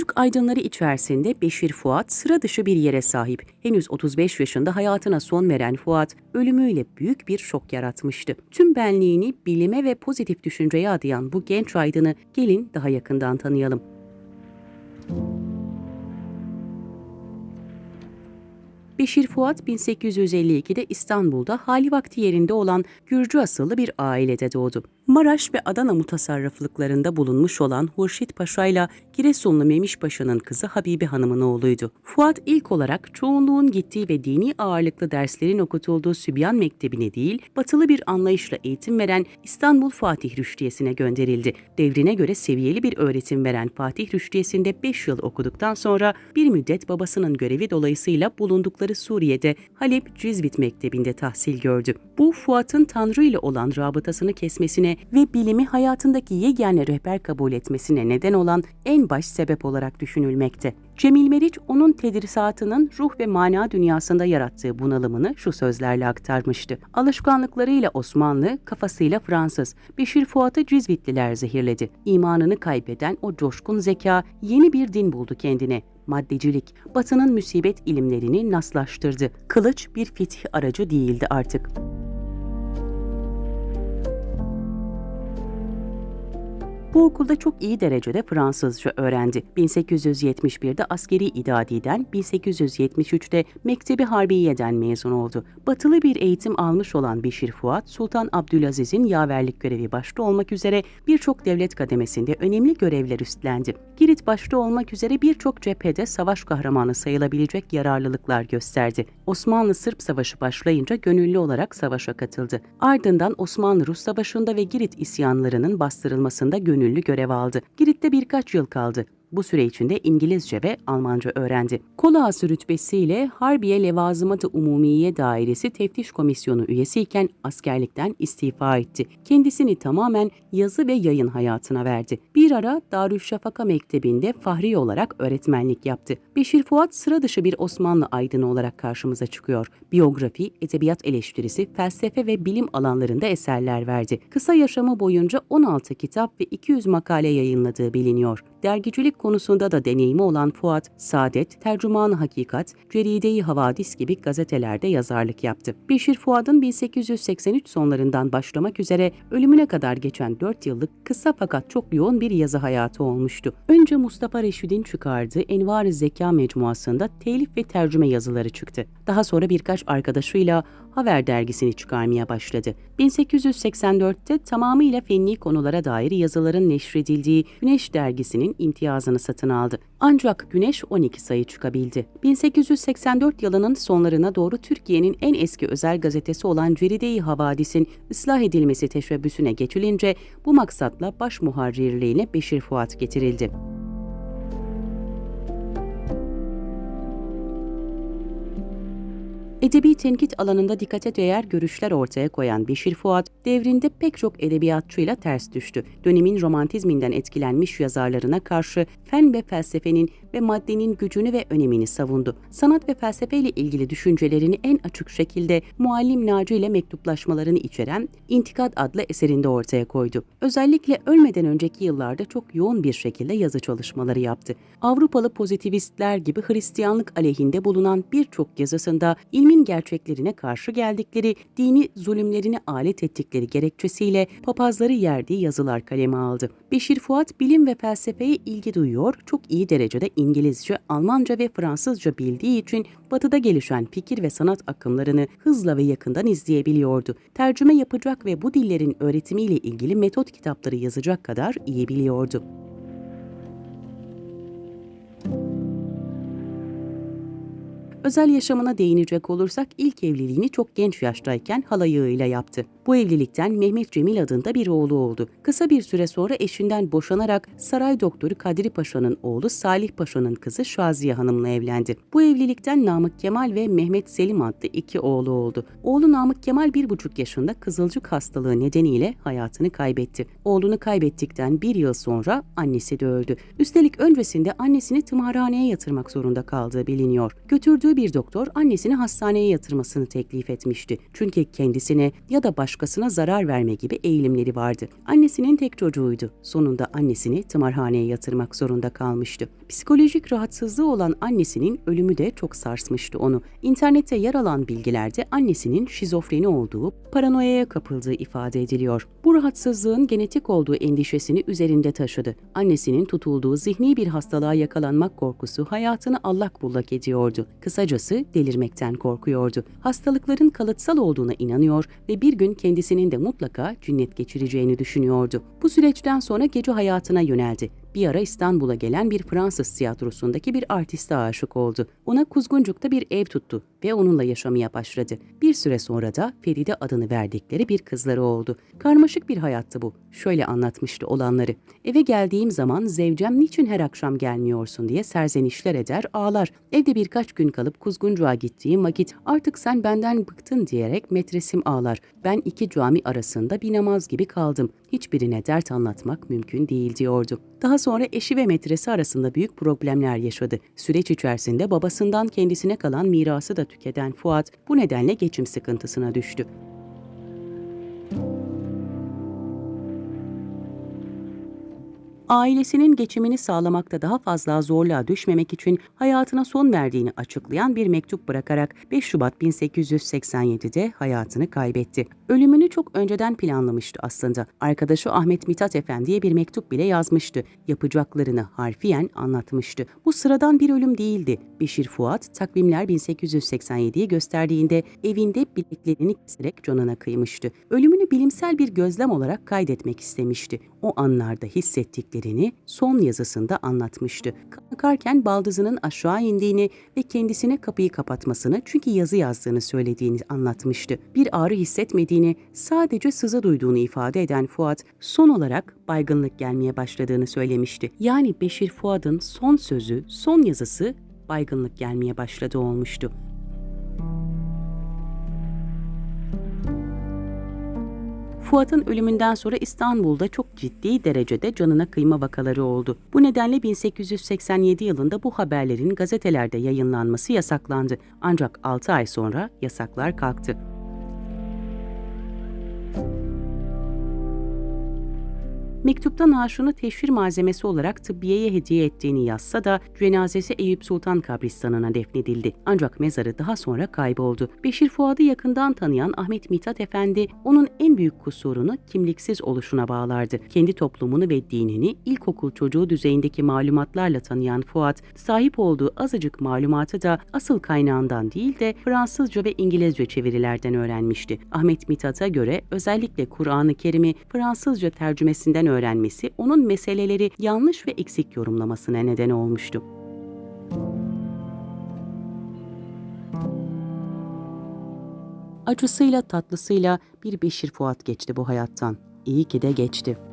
Türk aydınları içerisinde Beşir Fuat sıra dışı bir yere sahip. Henüz 35 yaşında hayatına son veren Fuat, ölümüyle büyük bir şok yaratmıştı. Tüm benliğini bilime ve pozitif düşünceye adayan bu genç aydını gelin daha yakından tanıyalım. Beşir Fuat 1852'de İstanbul'da hali vakti yerinde olan Gürcü asıllı bir ailede doğdu. Maraş ve Adana mutasarrıflıklarında bulunmuş olan Hurşit Paşa ile Giresunlu Memiş Paşa'nın kızı Habibe Hanım'ın oğluydu. Fuat ilk olarak çoğunluğun gittiği ve dini ağırlıklı derslerin okutulduğu Sübyan Mektebi'ne değil, batılı bir anlayışla eğitim veren İstanbul Fatih Rüştiyesi'ne gönderildi. Devrine göre seviyeli bir öğretim veren Fatih Rüştiyesi'nde 5 yıl okuduktan sonra bir müddet babasının görevi dolayısıyla bulundukları Suriye'de Halep Cizvit Mektebi'nde tahsil gördü. Bu Fuat'ın Tanrı ile olan rabıtasını kesmesine ve bilimi hayatındaki yegane rehber kabul etmesine neden olan en baş sebep olarak düşünülmekte. Cemil Meriç onun tedrisatının ruh ve mana dünyasında yarattığı bunalımını şu sözlerle aktarmıştı. Alışkanlıklarıyla Osmanlı, kafasıyla Fransız, Beşir Fuat'ı Cizvitliler zehirledi. İmanını kaybeden o coşkun zeka yeni bir din buldu kendine maddecilik, batının müsibet ilimlerini naslaştırdı. Kılıç bir fetih aracı değildi artık. Bu okulda çok iyi derecede Fransızca öğrendi. 1871'de askeri idadiden, 1873'te Mektebi Harbiye'den mezun oldu. Batılı bir eğitim almış olan Beşir Fuat, Sultan Abdülaziz'in yaverlik görevi başta olmak üzere birçok devlet kademesinde önemli görevler üstlendi. Girit başta olmak üzere birçok cephede savaş kahramanı sayılabilecek yararlılıklar gösterdi. Osmanlı-Sırp Savaşı başlayınca gönüllü olarak savaşa katıldı. Ardından Osmanlı-Rus Savaşı'nda ve Girit isyanlarının bastırılmasında gönüllü gönüllü görev aldı. Girit'te birkaç yıl kaldı. Bu süre içinde İngilizce ve Almanca öğrendi. Kolağası rütbesiyle Harbiye Levazımat-ı Umumiye Dairesi Teftiş Komisyonu üyesiyken askerlikten istifa etti. Kendisini tamamen yazı ve yayın hayatına verdi. Bir ara Darüşşafaka Mektebi'nde fahri olarak öğretmenlik yaptı. Beşir Fuat sıra dışı bir Osmanlı aydını olarak karşımıza çıkıyor. Biyografi, edebiyat eleştirisi, felsefe ve bilim alanlarında eserler verdi. Kısa yaşamı boyunca 16 kitap ve 200 makale yayınladığı biliniyor. Dergicilik konusunda da deneyimi olan Fuat, Saadet, Tercüman Hakikat, Ceride-i Havadis gibi gazetelerde yazarlık yaptı. Beşir Fuad'ın 1883 sonlarından başlamak üzere ölümüne kadar geçen 4 yıllık kısa fakat çok yoğun bir yazı hayatı olmuştu. Önce Mustafa Reşid'in çıkardığı Envar-ı Zeka mecmuasında telif ve tercüme yazıları çıktı. Daha sonra birkaç arkadaşıyla Haber dergisini çıkarmaya başladı. 1884'te tamamıyla fenni konulara dair yazıların neşredildiği Güneş dergisinin imtiyazını satın aldı. Ancak Güneş 12 sayı çıkabildi. 1884 yılının sonlarına doğru Türkiye'nin en eski özel gazetesi olan Ceride-i Havadis'in ıslah edilmesi teşebbüsüne geçilince bu maksatla baş muharrirliğine Beşir Fuat getirildi. Edebi tenkit alanında dikkate değer görüşler ortaya koyan Beşir Fuat, devrinde pek çok edebiyatçıyla ters düştü. Dönemin romantizminden etkilenmiş yazarlarına karşı fen ve felsefenin ve maddenin gücünü ve önemini savundu. Sanat ve felsefeyle ilgili düşüncelerini en açık şekilde Muallim Naci ile mektuplaşmalarını içeren İntikad adlı eserinde ortaya koydu. Özellikle ölmeden önceki yıllarda çok yoğun bir şekilde yazı çalışmaları yaptı. Avrupalı pozitivistler gibi Hristiyanlık aleyhinde bulunan birçok yazısında ilmin gerçeklerine karşı geldikleri, dini zulümlerini alet ettikleri gerekçesiyle papazları yerdiği yazılar kaleme aldı. Beşir Fuat bilim ve felsefeye ilgi duyuyor, çok iyi derecede İngilizce, Almanca ve Fransızca bildiği için batıda gelişen fikir ve sanat akımlarını hızla ve yakından izleyebiliyordu. Tercüme yapacak ve bu dillerin öğretimiyle ilgili metot kitapları yazacak kadar iyi biliyordu. Özel yaşamına değinecek olursak ilk evliliğini çok genç yaştayken halayığıyla yaptı. Bu evlilikten Mehmet Cemil adında bir oğlu oldu. Kısa bir süre sonra eşinden boşanarak saray doktoru Kadri Paşa'nın oğlu Salih Paşa'nın kızı Şaziye Hanım'la evlendi. Bu evlilikten Namık Kemal ve Mehmet Selim adlı iki oğlu oldu. Oğlu Namık Kemal bir buçuk yaşında kızılcık hastalığı nedeniyle hayatını kaybetti. Oğlunu kaybettikten bir yıl sonra annesi de öldü. Üstelik öncesinde annesini tımarhaneye yatırmak zorunda kaldığı biliniyor. Götürdüğü Tanıdığı bir doktor annesini hastaneye yatırmasını teklif etmişti. Çünkü kendisine ya da başkasına zarar verme gibi eğilimleri vardı. Annesinin tek çocuğuydu. Sonunda annesini tımarhaneye yatırmak zorunda kalmıştı. Psikolojik rahatsızlığı olan annesinin ölümü de çok sarsmıştı onu. İnternette yer alan bilgilerde annesinin şizofreni olduğu, paranoyaya kapıldığı ifade ediliyor. Bu rahatsızlığın genetik olduğu endişesini üzerinde taşıdı. Annesinin tutulduğu zihni bir hastalığa yakalanmak korkusu hayatını allak bullak ediyordu. Kısacası delirmekten korkuyordu. Hastalıkların kalıtsal olduğuna inanıyor ve bir gün kendisinin de mutlaka cinnet geçireceğini düşünüyordu. Bu süreçten sonra gece hayatına yöneldi. Bir ara İstanbul'a gelen bir Fransız tiyatrosundaki bir artiste aşık oldu. Ona Kuzguncuk'ta bir ev tuttu ve onunla yaşamaya başladı. Bir süre sonra da Feride adını verdikleri bir kızları oldu. Karmaşık bir hayattı bu. Şöyle anlatmıştı olanları. Eve geldiğim zaman zevcem niçin her akşam gelmiyorsun diye serzenişler eder ağlar. Evde birkaç gün kalıp Kuzguncuk'a gittiğim vakit artık sen benden bıktın diyerek metresim ağlar. Ben iki cami arasında bir namaz gibi kaldım. Hiçbirine dert anlatmak mümkün değil diyordu. Daha sonra eşi ve metresi arasında büyük problemler yaşadı. Süreç içerisinde babasından kendisine kalan mirası da tüketen Fuat bu nedenle geçim sıkıntısına düştü. Ailesinin geçimini sağlamakta daha fazla zorluğa düşmemek için hayatına son verdiğini açıklayan bir mektup bırakarak 5 Şubat 1887'de hayatını kaybetti. Ölümünü çok önceden planlamıştı aslında. Arkadaşı Ahmet Mithat Efendi'ye bir mektup bile yazmıştı. Yapacaklarını harfiyen anlatmıştı. Bu sıradan bir ölüm değildi. Beşir Fuat takvimler 1887'yi gösterdiğinde evinde bileklerini keserek canına kıymıştı. Ölümünü bilimsel bir gözlem olarak kaydetmek istemişti. O anlarda hissettiklerini son yazısında anlatmıştı. Kalkarken baldızının aşağı indiğini ve kendisine kapıyı kapatmasını çünkü yazı yazdığını söylediğini anlatmıştı. Bir ağrı hissetmediğini, sadece sızı duyduğunu ifade eden Fuat son olarak baygınlık gelmeye başladığını söylemişti. Yani Beşir Fuad'ın son sözü, son yazısı baygınlık gelmeye başladı olmuştu. Fuat'ın ölümünden sonra İstanbul'da çok ciddi derecede canına kıyma vakaları oldu. Bu nedenle 1887 yılında bu haberlerin gazetelerde yayınlanması yasaklandı. Ancak 6 ay sonra yasaklar kalktı. Mektupta naaşını teşhir malzemesi olarak tıbbiyeye hediye ettiğini yazsa da cenazesi Eyüp Sultan kabristanına defnedildi. Ancak mezarı daha sonra kayboldu. Beşir Fuad'ı yakından tanıyan Ahmet Mithat Efendi onun en büyük kusurunu kimliksiz oluşuna bağlardı. Kendi toplumunu ve dinini ilkokul çocuğu düzeyindeki malumatlarla tanıyan Fuat, sahip olduğu azıcık malumatı da asıl kaynağından değil de Fransızca ve İngilizce çevirilerden öğrenmişti. Ahmet Mithat'a göre özellikle Kur'an-ı Kerim'i Fransızca tercümesinden öğrenmesi onun meseleleri yanlış ve eksik yorumlamasına neden olmuştu. Acısıyla tatlısıyla bir Beşir Fuat geçti bu hayattan. İyi ki de geçti.